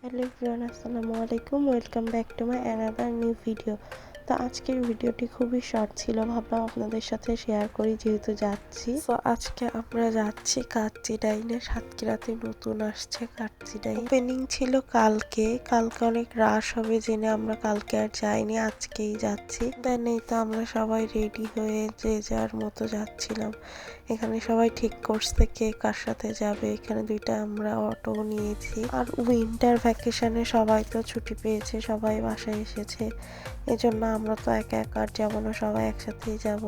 Hello everyone আসসালামু আলাইকুম welcome back to my another new video তো আজকের ভিডিওটি খুবই শর্ট ছিল ভাবলাম আপনাদের সাথে শেয়ার করি যেহেতু যাচ্ছি। তো আজকে আমরা যাচ্ছি কাচ্চি ডাইনে সাতক্ষীরাতে নতুন আসছে কাচ্চি ডাইন। ওপেনিং ছিল কালকে কালকে অনেক রাশ হবে জেনে আমরা কালকে আর যাইনি আজকেই যাচ্ছি। দেন এই তো আমরা সবাই রেডি হয়ে যে যার মতো যাচ্ছিলাম। এখানে সবাই ঠিক করছে কে কার সাথে যাবে এখানে দুইটা আমরা অটো নিয়েছি। আর উইন্টার ভ্যাকেশনে সবাই তো ছুটি পেয়েছে সবাই বাসায় এসেছে। এজন্য আমরা তো একা একা যাব না, সবাই একসাথেই যাব।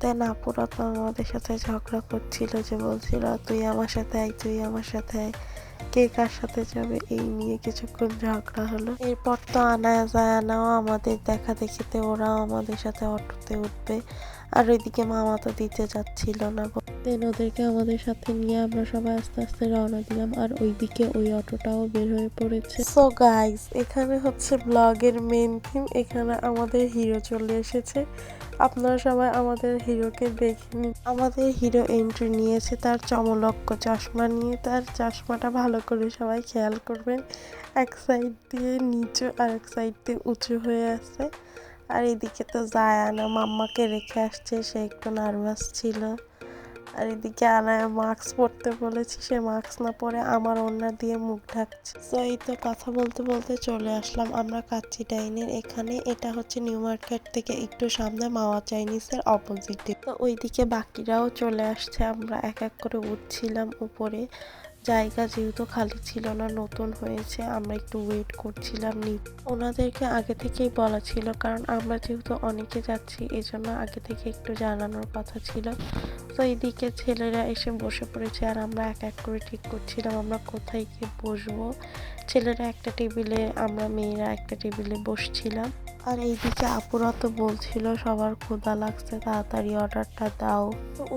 দেন আপুরা তো আমাদের সাথে ঝগড়া করছিল যে বলছিল, তুই আমার সাথে আয়, তুই আমার সাথে আয়। কে কার সাথে যাবে? এই নিয়ে কিছুক্ষণ ঝগড়া হলো। এরপর তো আনা যায়, আনাও আমাদের দেখা দেখিতে, ওরাও আমাদের সাথে অটোতে উঠবে। আর ওইদিকে মামা তো দিতে যাচ্ছিল না দেন ওদেরকে আমাদের সাথে নিয়ে আমরা সবাই আস্তে আস্তে রওনা দিলাম। আর ওইদিকে ওই অটোটাও বের হয়ে পড়েছে। সো গাইস এখানে হচ্ছে ব্লগের মেন থিম এখানে আমাদের হিরো চলে এসেছে। আপনারা সবাই আমাদের হিরোকে দেখে নিন। আমাদের হিরো এন্ট্রি নিয়েছে তার চমলক্ষ চশমা নিয়ে। তার চশমাটা ভালো করে সবাই খেয়াল করবেন। এক সাইড দিয়ে নিচু আর এক সাইড দিয়ে উঁচু হয়ে আছে। আর এদিকে তো যায় না মাম্মাকে রেখে আসছে। সে একটু নার্ভাস ছিল। আর এদিকে আনায় মাস্ক পরতে বলেছি, সে মাস্ক না পরে আমার ওড়না দিয়ে মুখ ঢাকছে। তো এই তো কথা বলতে বলতে চলে আসলাম আমরা কাচ্চি ডাইনের এখানে। এটা হচ্ছে নিউ মার্কেট থেকে একটু সামনে মাওয়া চাইনিজের অপোজিটে তো ওইদিকে বাকিরাও চলে আসছে, আমরা এক এক করে উঠছিলাম উপরে। জায়গা যেহেতু খালি ছিল না, নতুন হয়েছে, আমরা একটু ওয়েট করছিলাম নি ওনাদেরকে আগে থেকেই বলা ছিল, কারণ আমরা যেহেতু অনেকে যাচ্ছি, এজন্য আগে থেকে একটু জানানোর কথা ছিল। তো এইদিকে ছেলেরা এসে বসে পড়েছে, আর আমরা এক এক করে ঠিক করছিলাম, আমরা কোথায় গিয়ে বসবো। ছেলেরা একটা টেবিলে, আমরা মেয়েরা একটা টেবিলে বসছিলাম। আর এইদিকে আপুরা তো বলছিল সবার ক্ষুধা লাগছে, তাড়াতাড়ি অর্ডারটা দাও।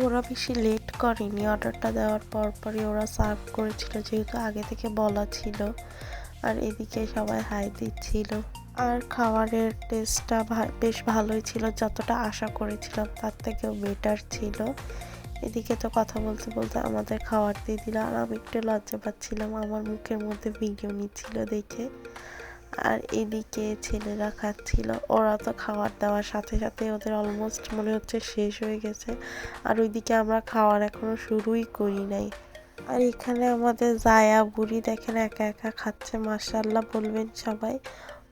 ওরা বেশি লেট করেনি, অর্ডারটা দেওয়ার পর পরই ওরা সার্ভ করেছিল, যেহেতু আগে থেকে বলা ছিল। আর এদিকে সবাই হাই দিচ্ছিল। আর খাবারের টেস্টটা বেশ ভালোই ছিল, যতটা আশা করেছিলাম তার থেকেও বেটার ছিল। এদিকে তো কথা বলতে বলতে আমাদের খাবার দিয়ে দিল, আর আমি একটু লজ্জা পাচ্ছিলাম, আমার মুখের মধ্যে ভিডিও নিচ্ছিল দেখে। আর এদিকে ছেলেরা খাচ্ছিল। ওরা তো খাওয়ার দেওয়ার সাথে সাথে ওদের অলমোস্ট মনে হচ্ছে শেষ হয়ে গেছে। আর ওইদিকে আমরা খাওয়ার এখনও শুরুই করি নাই। আর এখানে আমাদের জায়া বুড়ি দেখেন একা একা খাচ্ছে মাসাল্লাহ বলবেন সবাই।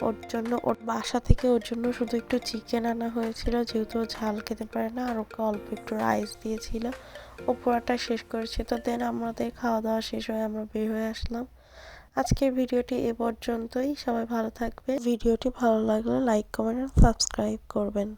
ওর জন্য, ওর বাসা থেকে ওর জন্য শুধু একটু চিকেন আনা হয়েছিল, যেহেতু ও ঝাল খেতে পারে না, আর ওকে অল্প একটু রাইস দিয়েছিল। ও পুরাটা শেষ করেছে, তো দেন আমাদের খাওয়া দাওয়া শেষ হয়ে আমরা বের হয়ে আসলাম। আজকের ভিডিওটি এ পর্যন্তই। সবাই ভালো থাকবে ভিডিওটি ভালো লাগলে লাইক কমেন্ট সাবস্ক্রাইব করবেন।